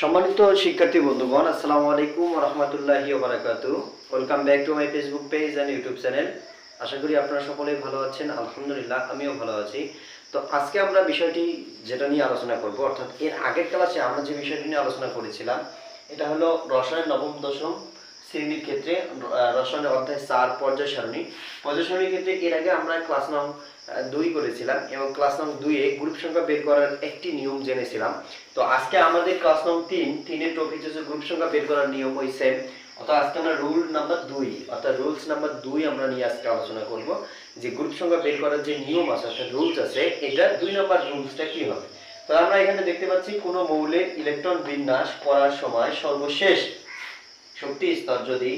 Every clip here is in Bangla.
সম্মানিত শিক্ষার্থী বন্ধুগণ, আসসালামু আলাইকুম রহমতুল্লাহি welcome back to my Facebook page and YouTube channel আশা করি আপনারা সকলেই ভালো আছেন, আলহামদুলিল্লাহ আমিও ভালো আছি। তো আজকে আমরা বিষয়টি যেটা নিয়ে আলোচনা করব, অর্থাৎ এর আগের ক্লাসে আমরা যে বিষয়টি নিয়ে আলোচনা করেছিলাম, এটা হলো রসায়ন নবম দশম শ্রেণির ক্ষেত্রে রসায়নের অধ্যায় চার পর্যায় সারণী পর্যায় সারণীর ক্ষেত্রে এর আগে আমরা ক্লাস নং দুই করেছিলাম এবং ক্লাস নং দুইয়ে গ্রুপ সংখ্যা বের করার একটি নিয়ম জেনেছিলাম। তো আজকে আমাদের ক্লাস নং তিন, তিনের টপিক হচ্ছে গ্রুপ সংখ্যা বের করার নিয়ম ওই সেম অর্থাৎ আজকে আমরা রুল নাম্বার দুই, অর্থাৎ রুলস নাম্বার দুই আমরা নিয়ে আজকে আলোচনা করব। যে গ্রুপ সংখ্যা বের করার যে নিয়ম আছে, অর্থাৎ রুলস আছে, এটা দুই নাম্বার রুলসটা কি হবে? তো আমরা এখানে দেখতে পাচ্ছি, কোনো মৌলের ইলেকট্রন বিন্যাস করার সময় সর্বশেষ শক্তি স্তর যদি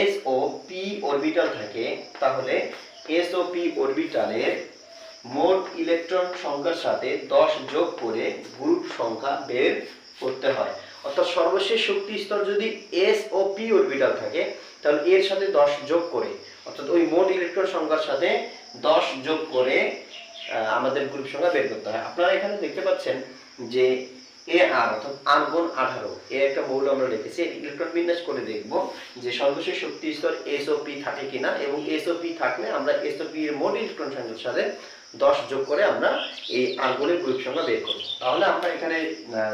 এস ও পি অরবিটাল থাকে, তাহলে এস ও পি অরবিটালের মোট ইলেকট্রন সংখ্যার সাথে দশ যোগ করে গ্রুপ সংখ্যা বের করতে হয়। অর্থাৎ সর্বশেষ শক্তি স্তর যদি এস ও পি অরবিটাল থাকে, তাহলে এর সাথে দশ যোগ করে, অর্থাৎ ওই মোট ইলেকট্রন সংখ্যার সাথে দশ যোগ করে আমাদের গ্রুপ সংখ্যা বের করতে হয়। আপনারা এখানে দেখতে পাচ্ছেন যে এ আর অর্থাৎ আর্গন আঠারো। এ একটা মৌল আমরা রেখেছি ইলেকট্রন বিন্যাস করে দেখব যে সর্বশেষ শক্তি স্তর এসওপি থাকে কিনা এবং এসওপি থাকলে আমরা এসওপি এর মোট ইলেকট্রন সংখ্যার সাথে দশ যোগ করে আমরা এই আর্গনের গ্রুপ সংখ্যা বের করব। তাহলে আমরা এখানে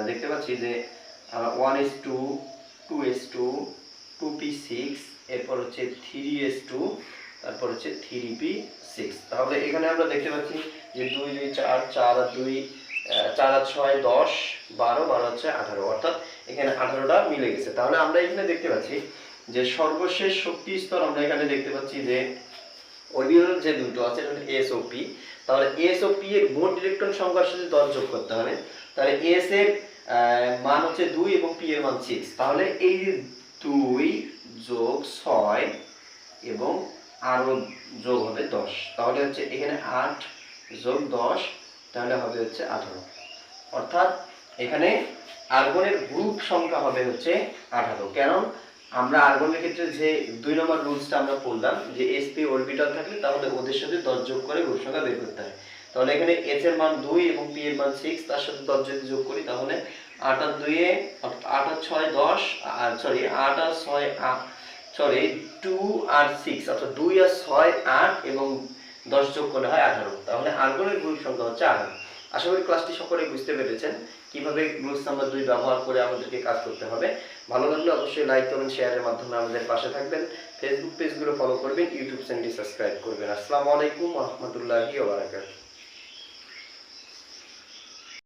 দেখতে পাচ্ছি যে one S two two S two two P six এরপর হচ্ছে থ্রি এস টু তারপর হচ্ছে থ্রি পি সিক্স তাহলে এখানে আমরা দেখতে পাচ্ছি যে দুই দুই, চার চার আর দুই চার আর ছয় দশ বারো বারো হচ্ছে আঠারো। অর্থাৎ এখানে আঠারোটা মিলে গেছে। তাহলে আমরা এখানে দেখতে পাচ্ছি যে সর্বশেষ শক্তি স্তর আমরা এখানে দেখতে পাচ্ছি যে অরিজিনাল যে দুটো আছে এসওপি তাহলে এসওপি এর মোট ইলেকট্রন সংখ্যার সাথে দশ যোগ করতে হবে। তাহলে এস এর মান হচ্ছে দুই এবং পি এর মান সিক্স তাহলে এই যে দুই যোগ ছয় এবং আরও যোগ হবে দশ। তাহলে হচ্ছে এখানে আট যোগ দশ তাহলে হবে হচ্ছে আঠারো। অর্থাৎ এখানে আর্গনের গ্রুপ সংখ্যা হবে হচ্ছে আঠারো। কেন? আমরা আর্গনের ক্ষেত্রে যে দুই নম্বর রুলসটা আমরা পড়লাম, যে এসপি অরবিটাল থাকলে তাহলে ওদের সাথে দশ যোগ করে গ্রুপ সংখ্যা বের করতে হয়। তাহলে এখানে এস এর মান দুই এবং পি এর মান সিক্স তার সাথে দশ যদি যোগ করি, তাহলে আট আর দুইয়ে আট আর ছয় দশ, আর সরি আট আর ছয় সরি টু আর সিক্স অর্থাৎ দুই আর ছয় আট এবং দশ যোগ করলে হয় আঠারো। তাহলে আর্গনের গ্রুপ সংখ্যা হচ্ছে আঠারো। আশা করি ক্লাসটি সকলে বুঝতে পেরেছেন কীভাবে গ্রুপ নাম্বার দুই ব্যবহার করে আমাদেরকে কাজ করতে হবে। ভালো লাগলে অবশ্যই লাইক কমেন্ট শেয়ারের মাধ্যমে আমাদের পাশে থাকবেন। ফেসবুক পেজগুলো ফলো করবেন ইউটিউব চ্যানেলটি সাবস্ক্রাইব করবেন। আসসালামু আলাইকুম রহমতুল্লাহি ওয়া বারাকাতুহু।